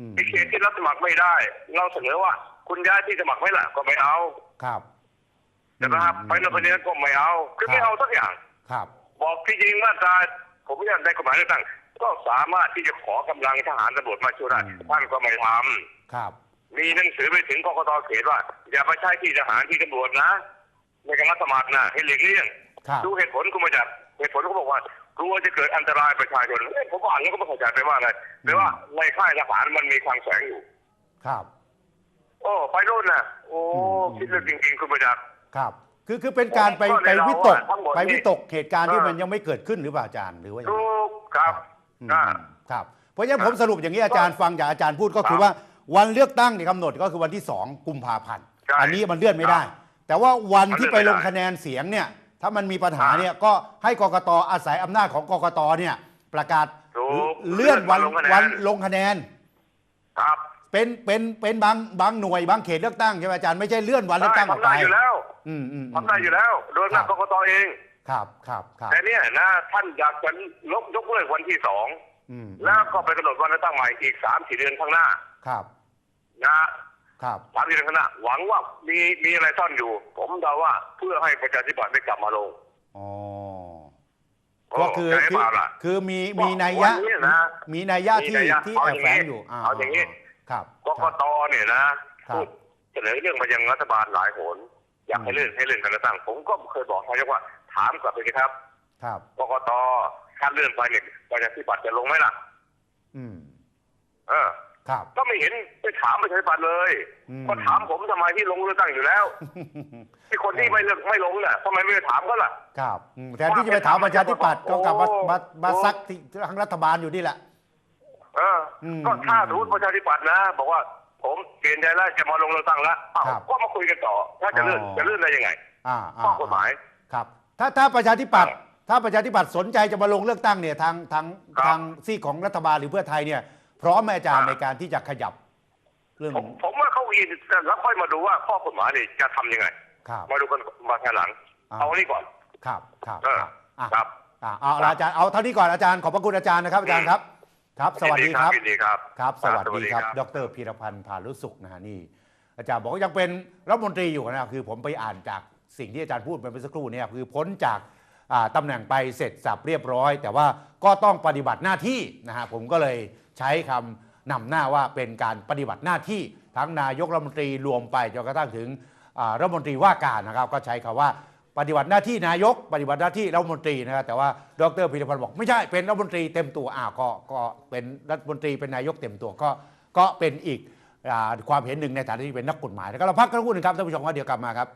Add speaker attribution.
Speaker 1: อืม
Speaker 2: ไอ้เขตที่รับสมัครไม่ได้ เราเสนอว่า คุณย้ายที่สมัครไม่ละก็ไม่เอา
Speaker 1: ครับ
Speaker 2: นะครับ
Speaker 1: อืม
Speaker 2: ไปโรงเรียนก็ไม่เอาคือไม่เอาสักอย่าง
Speaker 1: ครับ
Speaker 2: บอกที่จริงมาตราผมไม่อยากได้กฎหมายเลือกตั้งก็สามารถที่จะขอกำลังทหารตำรวจมาช่วยได้ท่านก็ไม่ทำ
Speaker 1: ครับ
Speaker 2: มีหนังสือไปถึงกกตเขตว่า อย่าไปใช้ที่ทหารที่ตำรวจนะ ในการรับสมัครนะให้หลีกเลี่ยง
Speaker 1: ครับ
Speaker 2: ดูเหตุผลคุณมาจาก เหตุผลเขาบอกว่ากลัวจะเกิดอันตรายประชาชนเอ้ยผมอ่านแล้วก็ไม่เข้าใจไปว่าอะไรแปลว่าในค่ายทหารมันมีคลังแสงอยู่
Speaker 1: ครับ
Speaker 2: โอ้ไปรุ่นนะโอ้
Speaker 1: อืม
Speaker 2: คิดเลยจริงๆคุณมาจาก
Speaker 1: ครับ คือคือเป็นการไป
Speaker 2: ผมก็
Speaker 1: ไป
Speaker 2: เลย
Speaker 1: วิตก
Speaker 2: เราอะทั้งหมด
Speaker 1: ไป
Speaker 2: นี่
Speaker 1: วิตกเหตุการณ์ที่
Speaker 2: เออ
Speaker 1: มันยังไม่เกิดขึ้นหรือเปล่าอาจารย์หรือว่าอย่าง
Speaker 2: ถู
Speaker 1: ไร
Speaker 2: กครับ
Speaker 1: อืม
Speaker 2: อ่า
Speaker 1: ครับเพราะฉะนั้นผมสรุปอย่างนี้อาจารย์ฟังจากอาจารย์พูดก็คือ
Speaker 2: ครับ
Speaker 1: ว่าวันเลือกตั้งเนี่ยกำหนดก็คือวันที่ 2 กุมภาพันธ์
Speaker 2: ใช่
Speaker 1: อันนี้มันเลื่อนไม่ได้
Speaker 2: ครับ
Speaker 1: แต่ว่าวันที่
Speaker 2: มัน
Speaker 1: ไป
Speaker 2: เลื่
Speaker 1: ล
Speaker 2: อน
Speaker 1: ง
Speaker 2: ไม่ได้
Speaker 1: คะแนนเสียงเนี่ย ถ้ามันมีปัญหา
Speaker 2: ครับ
Speaker 1: เนี่ยก็ให้กกตอาศัยอำนาจของกกตเนี่ย ประกาศ
Speaker 2: ถูก
Speaker 1: เลื่อนวัน
Speaker 2: เลื่อนวันลงคะแนน
Speaker 1: วันลงคะแนน
Speaker 2: ครับ
Speaker 1: เป็นเป็นเป็นบางบางหน่วยบางเขตเลือกตั้งใช่ไหมอาจารย์ไม่ใช่เลื่อนวันเลือก
Speaker 2: ได้
Speaker 1: ตั้งออก
Speaker 2: ทำ
Speaker 1: ไป
Speaker 2: ได้อยู่แล้ว
Speaker 1: อืมอืม
Speaker 2: ทำได้อยู่แล้ว โดยอำนาจ
Speaker 1: ครั
Speaker 2: ก
Speaker 1: บ
Speaker 2: กตเอง
Speaker 1: ครับครับครับ
Speaker 2: แต่เนี่ยนะท่านอยากจะลบยกเลิกวันที่สอง
Speaker 1: อืม
Speaker 2: แล้วก็ไปกำหนดวันเลือกตั้งใหม่อีกสามสี่เดือนข้างหน้า
Speaker 1: ครับ
Speaker 2: นะ ครับสามสี่เดือนข้างหน้าหวังว่ามีมีอะไรซ่อนอยู่ ผมเดาว่าเพื่อให้ประชาธิปัตย์ได้กลับมาลง
Speaker 1: อ๋อ
Speaker 2: โอ้
Speaker 1: ก็คือ
Speaker 2: ใช่
Speaker 1: คือ
Speaker 2: เปล่าล่ะ
Speaker 1: คือมีมีนัยยะ
Speaker 2: วันนี้นะ
Speaker 1: มีนัยยะ
Speaker 2: มี
Speaker 1: ที่
Speaker 2: นัยยะ
Speaker 1: ที่
Speaker 2: เอา
Speaker 1: แอ
Speaker 2: อบย่าง
Speaker 1: แฝ
Speaker 2: นี้
Speaker 1: งอยู่า
Speaker 2: เอาอย่างนี้
Speaker 1: ครับ
Speaker 2: กกตเนี่ยนะครับพูดเสนอเรื่องมายังรัฐบาลหลายหนอยากให้เลื่อนให้เลื่อนการเลือกตั้งผมก็เคยบอกนายกว่าถามกลับไปสิครับ
Speaker 1: ครับ
Speaker 2: กกตถ้าเลื่อนไปเนี่ยประชาธิปัตย์จะลงไหมล่ะ
Speaker 1: อืม
Speaker 2: เออ
Speaker 1: ครับ
Speaker 2: ก็ไม่ เห็นไปถามประชาธิปัตย์เลย
Speaker 1: อืม
Speaker 2: ก็ถามผมทำไมที่ลงเลือกตั้งอยู่แล้วที่คนที่ไม่เลือกไม่ลงน่ะทำไมไม่ไปถามก็ล่ะ
Speaker 1: ครับอืมแทนที่จะไปถามประชาธิปัตย์ก็กลับมา
Speaker 2: โอ้
Speaker 1: มามา
Speaker 2: โอ้
Speaker 1: ซักที่ทางรัฐบาลอยู่นี่แหละ
Speaker 2: เอออ
Speaker 1: ม
Speaker 2: ก็ถ้ารู้ประชาธิปัตย์นะ บอกว่า ผมเปลี่ยนใจแล้วจะมาลงเลือกตั้งแล้วอ้าว
Speaker 1: ครับ
Speaker 2: ก็มาคุยกันต่อ ถ้าจะเลื่อน
Speaker 1: อ๋อ
Speaker 2: จะเลื่อนได้ยังไง
Speaker 1: อ่าอ่า
Speaker 2: ข้อกฎหมาย
Speaker 1: ครับ ถ้าถ้าประชาธิปัตย์
Speaker 2: ครับ
Speaker 1: ถ้าประชาธิปัตย์สนใจจะมาลงเลือกตั้งเนี่ยทางทาง
Speaker 2: ครับ
Speaker 1: ทางซีกของรัฐบาลหรือเพื่อไทยเนี่ย พร้อมไหมอาจารย์
Speaker 2: ครับ
Speaker 1: ในการที่จะขยับเรื่อง
Speaker 2: ผมผมว่าเขาอีนแล้วค่อยมาดูว่าข้อกฎหมายนี่จะทำยังไง
Speaker 1: ครับ
Speaker 2: มาดูกันมาภายหลัง
Speaker 1: อ่า
Speaker 2: เอาอันนี้ก่อน
Speaker 1: ครับ ครับ
Speaker 2: เออ
Speaker 1: ครับอะ
Speaker 2: ครับ
Speaker 1: อะเอาละอาจารย์เอาเท่านี้ก่อนอาจารย์ขอบพระคุณอาจารย์นะครับอาจารย์ครับ ครับ สวัสดีครับ
Speaker 2: ยินดีครับ
Speaker 1: ครับ สวัสดีครับ
Speaker 2: ครับ
Speaker 1: ดรพีรพันธ์ผาลุสุขนะฮะนี่ อาจารย์บอกว่ายังเป็นรัฐมนตรีอยู่นะครับคือผมไปอ่านจากสิ่งที่อาจารย์พูดไปเมื่อสักครู่เนี่ยคือพ้นจากอ่าตำแหน่งไปเสร็จสับเรียบร้อย แต่ว่าก็ต้องปฏิบัติหน้าที่นะฮะผมก็เลย ใช้คำนำหน้าว่าเป็นการปฏิบัติหน้าที่ทั้งนายกรัฐมนตรีรวมไปจนกระทั่งถึงรัฐมนตรีว่าการนะครับก็ใช้คำว่าปฏิบัติหน้าที่นายก ปฏิบัติหน้าที่รัฐมนตรีนะครับแต่ว่าดรพีรพันธ์บอกไม่ใช่เป็นรัฐมนตรีเต็มตัวอ้าวก็ก็เป็นรัฐมนตรีเป็นนายกเต็มตัวก็ก็เป็นอีกความเห็นหนึ่งในฐานะที่เป็นนักกฎหมายแล้วก็เราพักกันครู่หนึงครับท่านผู้ชมว่าเดี๋ยวกลับมาครับ